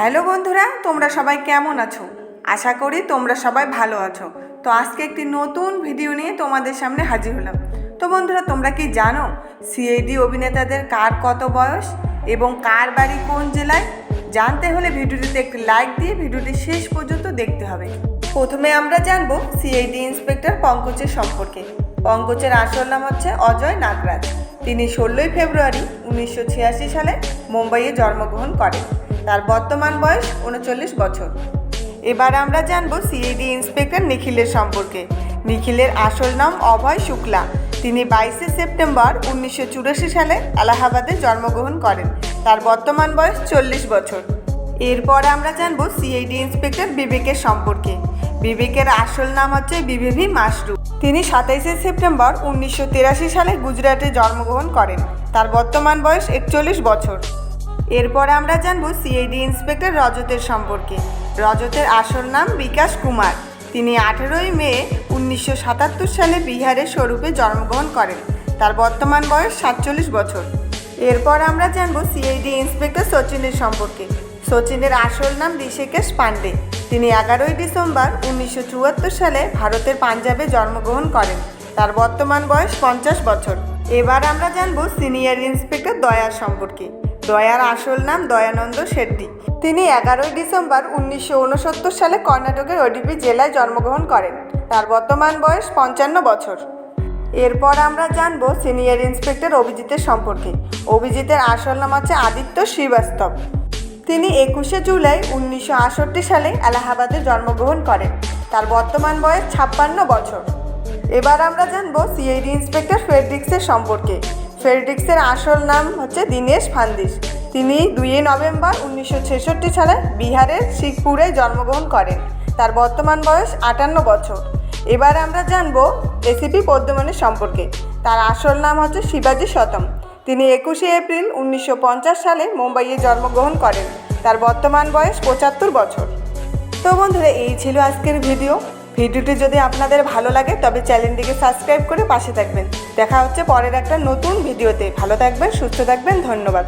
Hello বন্ধুরা, তোমরা সবাই কেমন আছো? আশা করি তোমরা সবাই ভালো আছো। তো আজকে একটি নতুন ভিডিও নিয়ে তোমাদের সামনে হাজির হলাম। তো বন্ধুরা, তোমরা কি জানো সিআইডি অভিনেতাদের কার কত বয়স এবং কার বাড়ি কোন জেলায়? জানতে হলে ভিডিওটিতে একটি লাইক দিয়ে ভিডিওটি শেষ পর্যন্ত দেখতে হবে। প্রথমে আমরা জানব সিআইডি ইন্সপেক্টর পঙ্কজের সম্পর্কে। পঙ্কজের আসল নাম হচ্ছে অজয় নাগরাজ। তিনি ষোলোই ফেব্রুয়ারি উনিশশো ছিয়াশি সালে মুম্বাইয়ে জন্মগ্রহণ করেন। তার বর্তমান বয়স উনচল্লিশ বছর। এবার আমরা জানব সিআইডি ইন্সপেক্টর নিখিলের সম্পর্কে। নিখিলের আসল নাম অভয় শুক্লা। তিনি বাইশে সেপ্টেম্বর উনিশশো চুরাশি সালে এলাহাবাদে জন্মগ্রহণ করেন। তার বর্তমান বয়স চল্লিশ বছর। এরপর আমরা জানব সিআইডি ইন্সপেক্টর বিবেকের সম্পর্কে। বিবেকের আসল নাম হচ্ছে বিবেভি মাসরু। তিনি সাতাইশে সেপ্টেম্বর উনিশশো সালে গুজরাটে জন্মগ্রহণ করেন। তার বর্তমান বয়স একচল্লিশ বছর। এরপর আমরা জানব সিআইডি ইন্সপেক্টর রজতের সম্পর্কে। রজতের আসল নাম বিকাশ কুমার। তিনি আঠেরোই মে উনিশশো সাতাত্তর সালে বিহারের স্বরূপে জন্মগ্রহণ করেন। তার বর্তমান বয়স সাতচল্লিশ বছর। এরপর আমরা জানব সিআইডি ইন্সপেক্টর সচিনের সম্পর্কে। সচিনের আসল নাম ঋষিকেশ পান্ডে তিনি এগারোই ডিসেম্বর উনিশশো চুয়াত্তর সালে ভারতের পাঞ্জাবে জন্মগ্রহণ করেন। তার বর্তমান বয়স পঞ্চাশ বছর। এবার আমরা জানব সিনিয়র ইন্সপেক্টর দয়ার সম্পর্কে। দয়ার আসল নাম দয়ানন্দ শেট্টি। তিনি এগারোই ডিসেম্বর উনিশশো উনসত্তর সালে কর্ণাটকের ওডিপি জেলায় জন্মগ্রহণ করেন। তার বর্তমান বয়স পঞ্চান্ন বছর। এরপর আমরা জানব সিনিয়র ইন্সপেক্টর অভিজিতের সম্পর্কে। অভিজিতের আসল নাম হচ্ছে আদিত্য শ্রীবাস্তব। তিনি একুশে জুলাই উনিশশো আটষট্টি সালে এলাহাবাদে জন্মগ্রহণ করেন। তার বর্তমান বয়স ছাপ্পান্ন বছর। এবার আমরা জানব সিআইডি ইন্সপেক্টর ফেডরিক্সের সম্পর্কে। ফেডরিক্সের আসল নাম হচ্ছে দীনেশ ফান্দিস। তিনি দুইয়ে নভেম্বর উনিশশো ছেষট্টি সালে বিহারের শিখপুরে জন্মগ্রহণ করেন। তার বর্তমান বয়স আটান্ন বছর। এবার আমরা জানব এসিপি পদ্মমণির সম্পর্কে। তার আসল নাম হচ্ছে শিবাজি শতম তিনি একুশে এপ্রিল উনিশশো পঞ্চাশ সালে মুম্বাইয়ে জন্মগ্রহণ করেন। তার বর্তমান বয়স পঁচাত্তর বছর। তো বন্ধুরা, এই ছিল আজকের ভিডিও। ভিডিওটি যদি আপনাদের ভালো লাগে, তবে চ্যানেলটিকে সাবস্ক্রাইব করে পাশে থাকবেন। দেখা হচ্ছে পরের একটা নতুন ভিডিওতে। ভালো থাকবেন, সুস্থ থাকবেন, ধন্যবাদ।